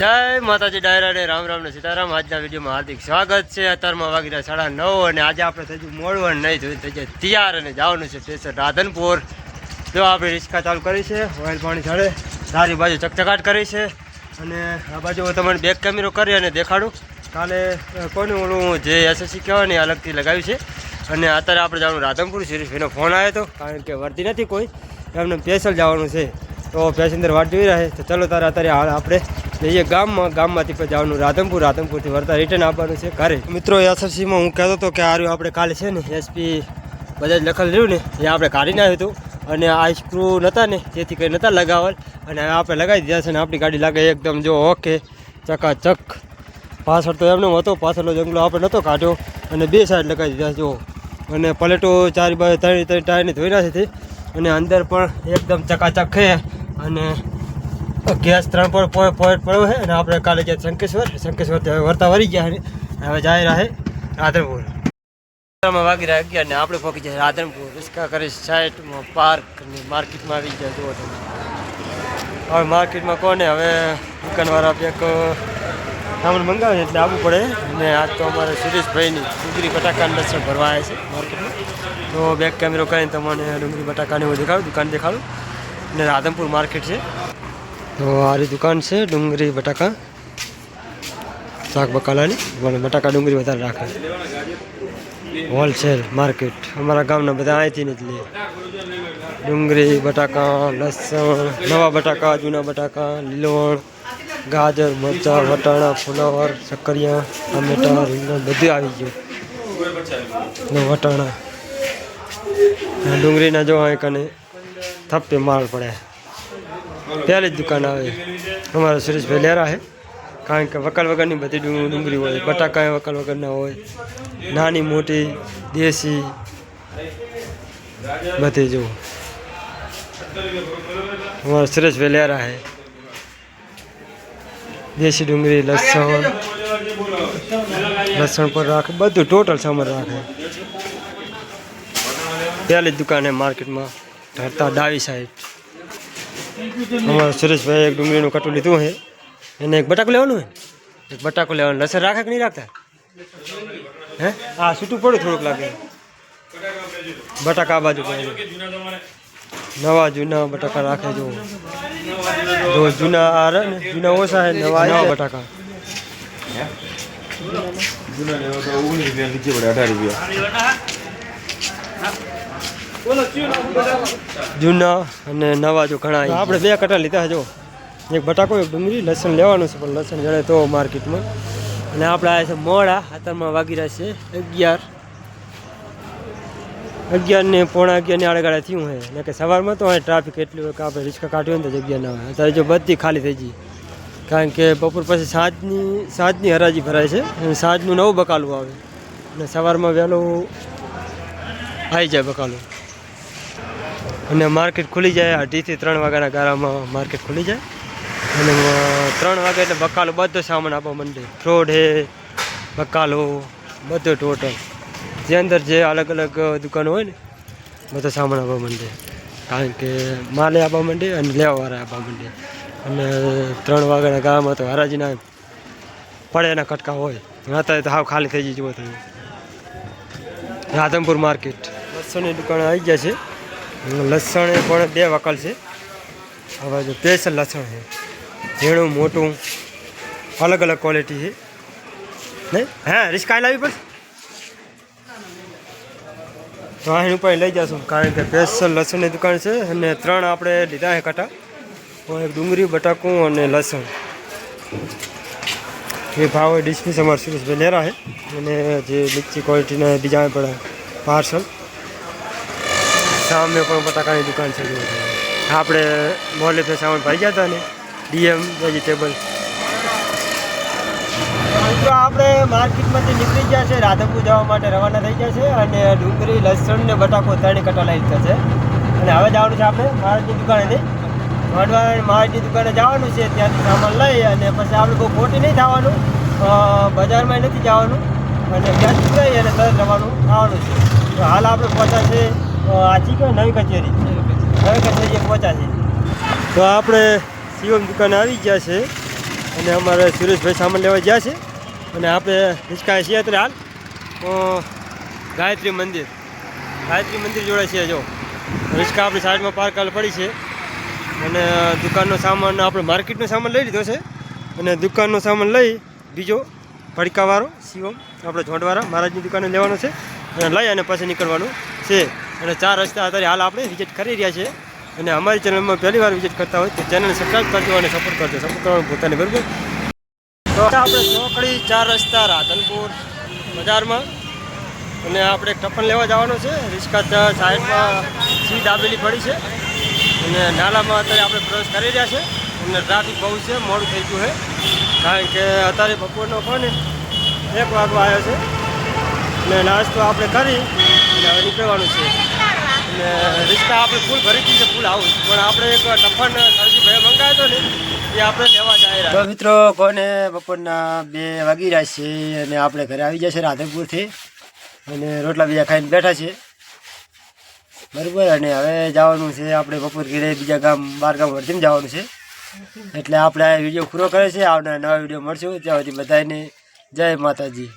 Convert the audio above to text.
જય માતાજી, ડાયરા ને રામ રામ ને સીતારામ. આજના વિડીયોમાં હાર્દિક સ્વાગત છે. અત્યારમાં વાગી રહ્યા સાડા નવ અને આજે આપણે થયું મોડવું નહીં થયું થઈ જાય તૈયાર અને જવાનું છે સ્ટેશન રાધનપુર. જો આપણે રિક્ષા ચાલુ કરી છે, ઓઇલ પાણી ચડે સારી બાજુ ચકચકાટ કરી છે અને આ બાજુ હું તમને બેક કેમેરો કરી અને દેખાડું. કાલે કોનું ઓલું જે એસએસસી કહેવાય ને અલગથી લગાવ્યું છે. અને અત્યારે આપણે જવાનું રાધનપુર. શરીફભાઈનો ફોન આવ્યો હતો કારણ કે વર્તી નથી કોઈ. એમને પેસલ જવાનું છે. તો પેસેન્જર વાટ જોઈ રહે તો ચલો તારે અત્યારે હાલ આપણે જઈએ ગામમાં, ગામમાંથી પછી જવાનું, રાધનપુર, રાધનપુરથી વળતા રિટર્ન આપવાનું છે ઘરે. મિત્રો એસએસસીમાં હું કહેતો હતો કે આ રહ્યું આપણે કાલે છે ને એસપી બધા લખેલ રહ્યું ને, એ આપણે કાઢી નાખ્યું હતું. અને આ સ્ક્રૂ નહોતા ને તેથી કંઈ નહોતા લગાવેલ. અને આપણે લગાવી દીધા છે ને, આપણી ગાડી લાગે એકદમ જો ઓકે, ચકાચક. પાછળ તો એમનો હતો, પાછળનો જંગલો આપણે નહોતો કાઢ્યો. અને બે સાઈડ લગાવી દીધા જો. અને પલેટો ચાર બાજુ ત્રણ ત્રણ ટાયરની ધોઈ નાખી હતી. અને અંદર પણ એકદમ ચકાચક છે. અને ગેસ ત્રણ પર પોઈન્ટ પોઈન્ટ પડ્યો છે અને આપણે કાલે ગયા શંકેશ્વર. શંકેશ્વરથી હવે વર્તા વળી ગયા છે. હવે જાય રહે રાધનપુર. માં વાગી રહ્યા અગિયાર ને આપણે પહોંચી જાય રાધનપુર. રિસ્કા કરી સાઈડમાં પાર્ક અને માર્કેટમાં આવી ગયા, જુઓ તમે. હવે માર્કેટમાં કોને? હવે દુકાનવાળા એક સામાન મંગાવે છે એટલે આવવું પડે. ને આજ તો અમારે સુરેશભાઈની ડુંગળી બટાકાનું લસણ ભરવા આવ્યા છે માર્કેટમાં. તો બેક કેમેરો કરીને તમને ડુંગળી બટાકાને હું દેખાડું, દુકાન દેખાડું. ને રાધનપુર માર્કેટ છે. તો આરી દુકાન છે ડુંગળી બટાકા, શાક બકાલાની. પણ બટાકા ડુંગળી વધારે રાખે. Wholesale market. અમારા ગામના બધા અહીંથી જ લે. ડુંગળી બટાકા, લસણ, નવા બટાકા, જૂના બટાકા લીલવણ ગાજર, મરચાં, વટાણા, ફુલાવર શક્કરિયા ટમેટા, રીંગણ, બધું આવી ગયું. વટાણા. ડુંગળીના જો કને, થપ્પે માલ પડે. પહેલી જ દુકાન આવે. અમારા સુરેશભાઈ લેરા છે. કારણ કે વકલ વગરની બધી ડું- ડુંગળી હોય, બટાકા એ વકલ વગરના હોય, નાની, મોટી, દેશી, બધી જો. અમારા સુરેશભાઈ લેરા છે. દેશી ડુંગળી, લસણ લસણ પર રાખે, બધું ટોટલ સામાન રાખે. પહેલી જ દુકાન છે માર્કેટમાં. ઢળતા ડાવી સાઈડ. અમારા સુરેશભાઈ એક ડુંગળીનું કટું લીધું છે. એને એક બટાકું લેવાનું હોય એક બટાકું લેવાનું. લસણ રાખે કે નહીં રાખતા? હે? હા છૂટું પડ્યું થોડુંક લાગે. બટાકા આ બાજુ નવા જૂના બટાકા રાખે જો. જો જૂના આ રહે ને જૂના ઓછા હે નવા નવા બટાકા. જૂના લેવો તો ઓગણીસ રૂપિયા નીચે પડે અઢાર રૂપિયા. જૂના અને નવા જો ઘણા આપણે બે કટા લીધા જો. એક બટાકો, એક ડુંગળી, લસણ લેવાનું છે, પણ લસણ જડે તો માર્કેટમાં. અને આપણે આવ્યા છે મોડા અત્યારમાં વાગી રહ્યા છે અગિયાર. અગિયાર ને પોણા અગિયાર ને આડેગાડે થયું છે એટલે કે સવારમાં તો અહીંયા ટ્રાફિક એટલી હોય કે આપણે રિક્ષા કાઢ્યું ને તો જગ્યા ના હોય. અત્યારે જો બધી ખાલી થઈ ગઈ. કારણ કે બપોર પછી સાંજની સાંજની હરાજી ભરાય છે અને સાંજનું નવું બકાલું આવે. અને સવારમાં વહેલું આવી જાય બકાલું. અને માર્કેટ ખુલી જાય અઢીથી ત્રણ વાગ્યાના ગાળામાં માર્કેટ ખુલી જાય. અને ત્રણ વાગે એટલે બકાલો બધો સામાન આપવા માંડે. ફ્રોડ હે, બકાલો, બધો ટોટલ જે અંદર જે અલગ અલગ દુકાનો હોય ને, બધો સામાન આપવા માંડે. કારણ કે માલે આપવા માંડે અને લેવાવાળા આપવા માંડે. અને ત્રણ વાગ્યાના ગાળામાં તો હરાજીના પડે એના કટકા હોય. અત્યારે તો હાવ ખાલી થઈ જઈ જુઓ તમે રાધનપુર માર્કેટ. બસોની દુકાન આવી ગયા છે. લસણ એ પણ બે વકલ છે. હવે જો સ્પેશિયલ લસણ છે. ઝીણું, મોટું, અલગ અલગ ક્વોલિટી છે. નહીં હા રિસ્કાય લાવી પડશે તો અહીં ઉપર લઈ જશું, કારણ કે સ્પેશિયલ લસણની દુકાન છે અને ત્રણ આપણે લીધા છે કટા. એક ડુંગળી, બટાકું અને લસણ. એ ભાવ ડિસ્મિસ અમારા સુરેશભાઈ લેરા છે. અને જે લીચી ક્વોલિટીના બીજા પણ પાર્સલ સામે પણ બટાકાની દુકાન છે આપણે મોલે તો સામાન ભાઈ ગયા હતા ને. ડીએમ વેજીટેબલ તો આપણે માર્કેટમાંથી નીકળી ગયા છે, રાધનપુર જવા માટે રવાના થઈ ગયા છે અને ડુંગળી, લસણ ને બટાકો ત્રણે કટા લઈ લીધા છે. અને હવે જવાનું છે આપણે મહારાજની દુકાને માંડવા મહારાજની દુકાને જવાનું છે, ત્યાંથી સામાન લઈ અને પછી આપણે બહુ ખોટી નહીં થવાનું. બજારમાં નથી જવાનું. અને ત્યાંથી લઈ અને તરત જવાનું આવવાનું છે. તો હાલ આપણે પહોંચ્યા છે આજી કે નવી કચેરી? નવી કચેરીએ પહોંચ્યા છે. તો આપણે શિવમ દુકાને આવી ગયા છે અને અમારે સુરેશભાઈ સામાન લેવા ગયા છે અને આપણે હિંચકા છીએ અત્યારે હાલ. ગાયત્રી મંદિર. ગાયત્રી મંદિર જોડે છે જો. રિસ્કા આપણી સાઈડમાં પાર્ક હાલ પડી છે. અને દુકાનનો સામાન આપણે માર્કેટનો સામાન લઈ લીધો છે. અને દુકાનનો સામાન લઈ બીજો ભડકાવાળો શિવમ, આપણે જોડવાળા મહારાજની દુકાને લેવાનો છે. અને લઈ અને પછી નીકળવાનું છે. અને ચાર રસ્તા અત્યારે હાલ આપણે વિઝિટ કરી રહ્યા છીએ. અને અમારી ચેનલમાં પહેલી વાર વિઝિટ કરતા હોય તો ચેનલ સબસ્ક્રાઈબ કરજો અને સપોર્ટ કરજો. સપોર્ટ કરવાનું પોતાને બરાબર? તો આપણે ચોકડી, ચાર રસ્તા, રાધનપુર બજારમાં. અને આપણે ટપન લેવા જવાનું છે. રિક્ષા સાઈડમાં સીટ આપેલી પડી છે. અને નાલામાં અત્યારે આપણે પ્રવેશ કરી રહ્યા છે. અને ટ્રાફિક બહુ છે, મોડું થઈ ગયું છે. કારણ કે અત્યારે બપોરનો પણ એક વાગવા આવ્યો છે. અને નાસ્તો આપણે કરી અને નીકળવાનું છે. અને રિક્ષા આપણે ફૂલ ભરી છે ફૂલ આવું પણ આપણે એક ટફન સરજીભાઈ મંગાવ્યો હતો ને મિત્રો કોને બપોરના બે વાગી રહ્યા છે અને આપણે ઘરે આવી જશે રાધનપુરથી. અને રોટલા બીજા ખાઈને બેઠા છે. બરાબર, અને હવે જવાનું છે આપણે બપોર ઘેરે બીજા ગામ, બાર ગામ વર્ધીને જવાનું છે. એટલે આપણે આ વીડિયો પૂરો કરે છે. આવનાર નવા વીડિયો મળશું. ત્યાં સુધી બધાને જય માતાજી.